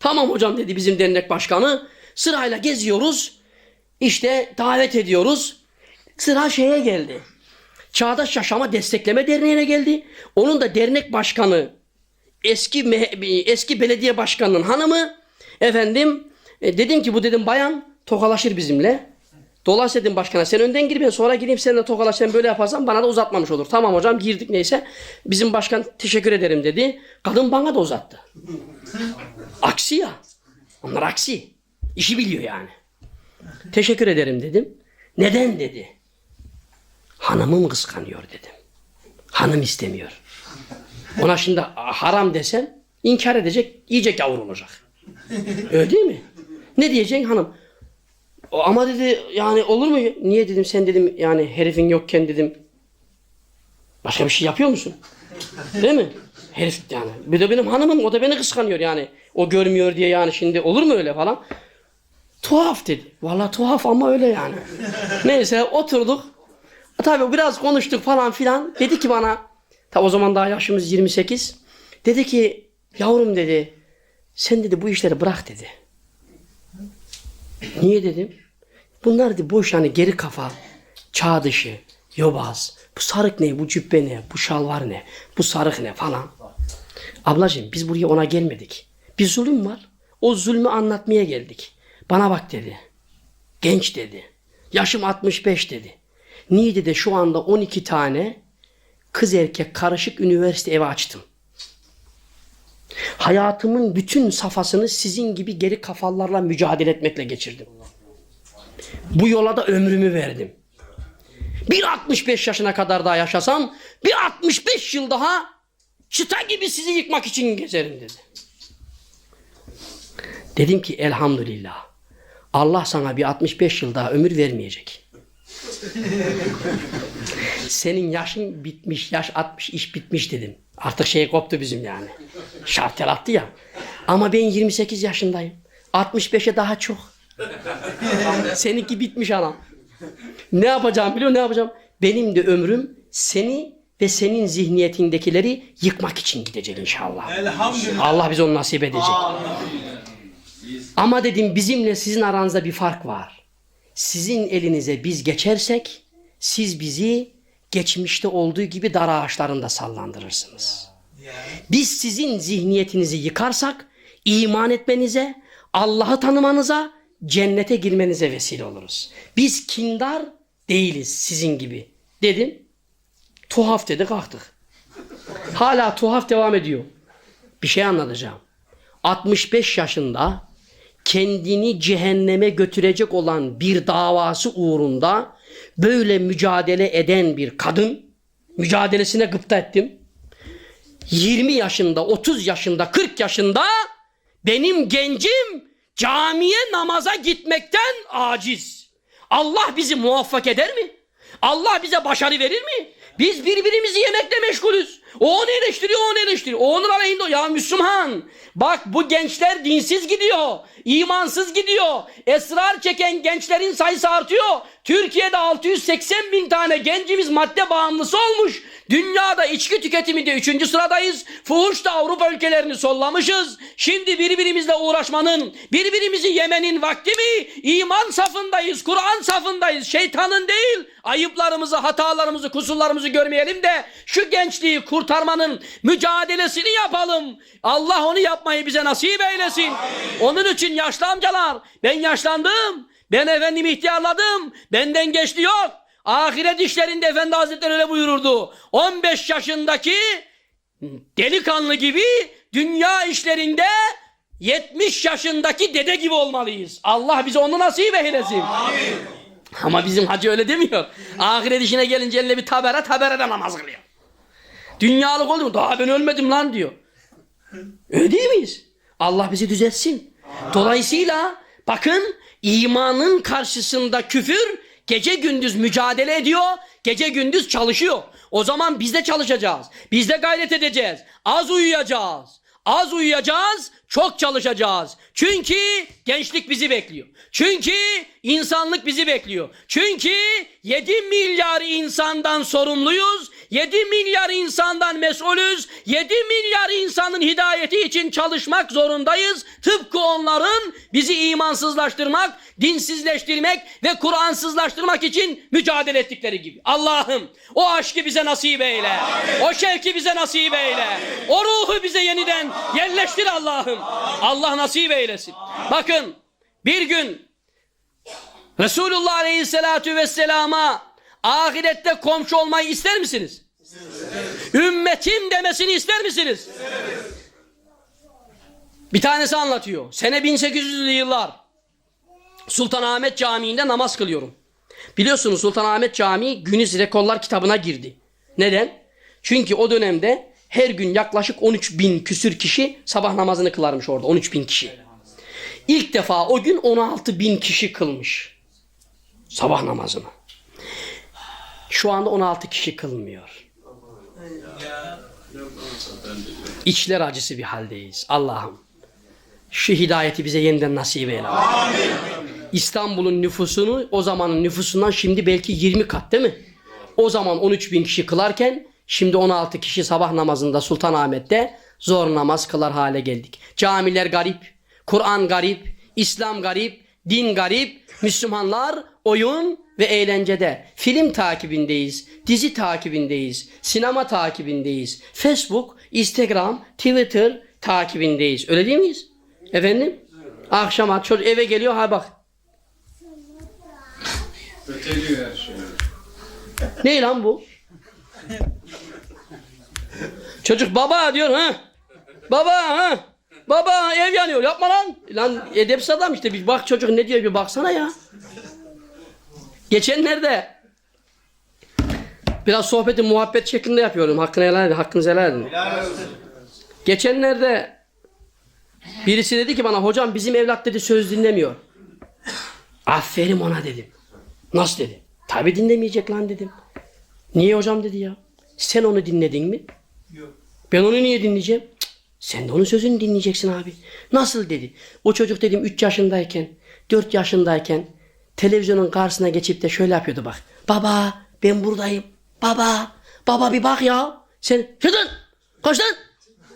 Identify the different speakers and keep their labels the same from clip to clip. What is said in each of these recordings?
Speaker 1: Tamam hocam dedi bizim dernek başkanı. Sırayla geziyoruz. İşte davet ediyoruz. Sıra şeye geldi. Çağdaş Yaşama Destekleme Derneği'ne geldi. Onun da dernek başkanı eski eski belediye başkanının hanımı efendim e, dedim ki bu dedim bayan tokalaşır bizimle. Dolaş dedim başkana sen önden gir ben sonra gireyim seninle tokalaş sen böyle yaparsan bana da uzatmamış olur. Tamam hocam girdik neyse. Bizim başkan teşekkür ederim dedi. Kadın bana da uzattı. aksi ya. Onlar aksi. İşi biliyor yani. Teşekkür ederim dedim. Neden dedi. Hanımım kıskanıyor dedim. Hanım istemiyor. Ona şimdi haram desem inkar edecek, iyice kavrulacak. Öyle değil mi? Ne diyeceksin hanım? Ama dedi yani olur mu? Niye dedim sen dedim yani herifin yokken dedim. Başka bir şey yapıyor musun? Değil mi? Herif yani. Bir de benim hanımım o da beni kıskanıyor yani. O görmüyor diye yani şimdi olur mu öyle falan. Tuhaf dedi. Vallahi tuhaf ama öyle yani. Neyse oturduk. Tabii biraz konuştuk falan filan. Dedi ki bana, ta o zaman daha yaşımız 28. Dedi ki, yavrum dedi, sen dedi bu işleri bırak dedi. Niye dedim? Bunlar dedi boş yani geri kafa, çağ dışı, yobaz. Bu sarık ne, bu cübbe ne, bu şalvar ne, bu sarık ne falan. Ablacığım biz buraya ona gelmedik. Bir zulüm var. O zulmü anlatmaya geldik. Bana bak dedi. Genç dedi. Yaşım 65 dedi. Niğde'de şu anda 12 tane kız erkek karışık üniversite evi açtım. Hayatımın bütün safhasını sizin gibi geri kafalarla mücadele etmekle geçirdim. Bu yola da ömrümü verdim. Bir 65 yaşına kadar daha yaşasam bir 65 yıl daha çıta gibi sizi yıkmak için gezerim dedi. Dedim ki elhamdülillah. Allah sana bir 65 yıl daha ömür vermeyecek. Senin yaşın bitmiş, yaş 60, iş bitmiş dedim. Artık şey koptu bizim yani. Şartel attı ya. Ama ben 28 yaşındayım. 65'e daha çok. Seninki bitmiş anam. Ne yapacağım biliyor musun? Ne yapacağım? Benim de ömrüm seni ve senin zihniyetindekileri yıkmak için gidecek inşallah.
Speaker 2: Elhamdülillah.
Speaker 1: Allah bize onu nasip edecek. Ama dedim bizimle sizin aranızda bir fark var. Sizin elinize biz geçersek siz bizi geçmişte olduğu gibi dar ağaçlarında sallandırırsınız. Biz sizin zihniyetinizi yıkarsak iman etmenize, Allah'ı tanımanıza, cennete girmenize vesile oluruz. Biz kindar değiliz sizin gibi. Dedim. Tuhaf dedi kalktık. Hala tuhaf devam ediyor. Bir şey anlatacağım. 65 yaşında kendini cehenneme götürecek olan bir davası uğrunda böyle mücadele eden bir kadın mücadelesine gıpta ettim. 20 yaşında, 30 yaşında, 40 yaşında benim gencim camiye namaza gitmekten aciz. Allah bizi muvaffak eder mi? Allah bize başarı verir mi? Biz birbirimizi yemekle meşgulüz. O onu eleştiriyor, o onu eleştiriyor. O onun aleyhinde. Ya Müslüman, bak bu gençler dinsiz gidiyor. imansız gidiyor. Esrar çeken gençlerin sayısı artıyor. Türkiye'de 680 bin tane gencimiz madde bağımlısı olmuş. Dünyada içki tüketiminde 3. sıradayız. Fuhuşta Avrupa ülkelerini sollamışız. Şimdi birbirimizle uğraşmanın, birbirimizi yemenin vakti mi? İman safındayız, Kur'an safındayız. Şeytanın değil, ayıplarımızı, hatalarımızı, kusurlarımızı görmeyelim de şu gençliği kurtarmanın mücadelesini yapalım. Allah onu yapmayı bize nasip eylesin. Onun için yaşlı amcalar, ben yaşlandım. Ben efendim ihtiyarladım. Benden geçti yok. Ahiret işlerinde Efendi Hazretleri öyle buyururdu. 15 yaşındaki delikanlı gibi dünya işlerinde 70 yaşındaki dede gibi olmalıyız. Allah bize onu nasip eylesin. Ama bizim hacı öyle demiyor. Ahiret işine gelince eline bir tabere taberede namaz kılıyor. Dünyalık olur mu? Daha ben ölmedim lan diyor. Öyle değil miyiz? Allah bizi düzeltsin. Dolayısıyla bakın imanın karşısında küfür gece gündüz mücadele ediyor, gece gündüz çalışıyor. O zaman biz de çalışacağız. Biz de gayret edeceğiz. Az uyuyacağız. Az uyuyacağız, çok çalışacağız. Çünkü gençlik bizi bekliyor. Çünkü insanlık bizi bekliyor. Çünkü 7 milyar insandan sorumluyuz. 7 milyar insandan mesulüz. 7 milyar insanın hidayeti için çalışmak zorundayız. Tıpkı onların bizi imansızlaştırmak, dinsizleştirmek ve Kur'ansızlaştırmak için mücadele ettikleri gibi. Allah'ım o aşkı bize nasip eyle. O şevki bize nasip eyle. O ruhu bize yeniden yerleştir Allah'ım. Allah nasip eylesin. Bakın bir gün Resulullah Aleyhisselatü Vesselam'a ahirette komşu olmayı ister misiniz? Ümmetim demesini ister misiniz? Bir tanesi anlatıyor. Sene 1800'lü yıllar. Sultanahmet Camii'nde namaz kılıyorum. Biliyorsunuz Sultanahmet Camii Güniz Rekorlar kitabına girdi. Neden? Çünkü o dönemde her gün yaklaşık 13 bin küsür kişi sabah namazını kılarmış orada. 13 bin kişi. İlk defa o gün 16 bin kişi kılmış. Sabah namazını. Şu anda 16 kişi kılmıyor. İçler acısı bir haldeyiz. Allah'ım şu hidayeti bize yeniden nasip eyle. İstanbul'un nüfusunu o zamanın nüfusundan şimdi belki 20 kat değil mi? O zaman 13 bin kişi kılarken şimdi 16 kişi sabah namazında Sultanahmet'te zor namaz kılar hale geldik. Camiler garip, Kur'an garip, İslam garip, din garip, Müslümanlar oyun ve eğlencede. Film takibindeyiz, dizi takibindeyiz, sinema takibindeyiz, Facebook, Instagram, Twitter takibindeyiz. Öyle değil miyiz? Efendim? Akşama çocuk eve geliyor ha bak.
Speaker 2: Öteliyor her şey.
Speaker 1: Ne lan bu? Çocuk baba diyor ha. Baba ha. Baba ev yanıyor yapma lan. Lan edepsiz adam işte bir bak çocuk ne diyor bir baksana ya. Geçenlerde biraz sohbeti muhabbet şeklinde yapıyorum. Hakkını helal edin. Hakkınızı helal edin. Geçenlerde birisi dedi ki bana hocam bizim evlat dedi söz dinlemiyor. Aferin ona dedim. Nasıl dedi? Tabi dinlemeyecek lan dedim. Niye hocam dedi ya. Sen onu dinledin mi?
Speaker 2: Yok.
Speaker 1: Ben onu niye dinleyeceğim? Sen de onun sözünü dinleyeceksin abi. Nasıl dedi. O çocuk dedim 3 yaşındayken, 4 yaşındayken televizyonun karşısına geçip de şöyle yapıyordu bak. Baba ben buradayım. Baba. Baba bir bak ya. Sen şuradan. Koş lan.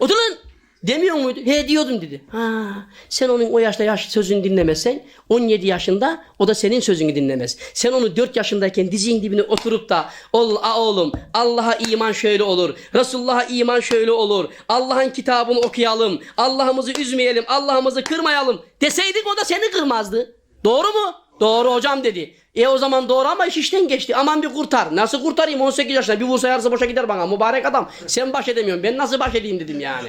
Speaker 1: Otur lan. Demiyor muydu? He diyordum dedi. Ha, sen onun o yaşta yaş sözünü dinlemezsen 17 yaşında o da senin sözünü dinlemez. Sen onu 4 yaşındayken dizin dibine oturup da ol a oğlum Allah'a iman şöyle olur. Resulullah'a iman şöyle olur. Allah'ın kitabını okuyalım. Allah'ımızı üzmeyelim. Allah'ımızı kırmayalım deseydik o da seni kırmazdı. Doğru mu? Doğru hocam dedi. E o zaman doğru ama iş işten geçti. Aman bir kurtar. Nasıl kurtarayım 18 yaşında bir vursa yarısı boşa gider bana mübarek adam. Sen baş edemiyorsun. Ben nasıl baş edeyim dedim yani.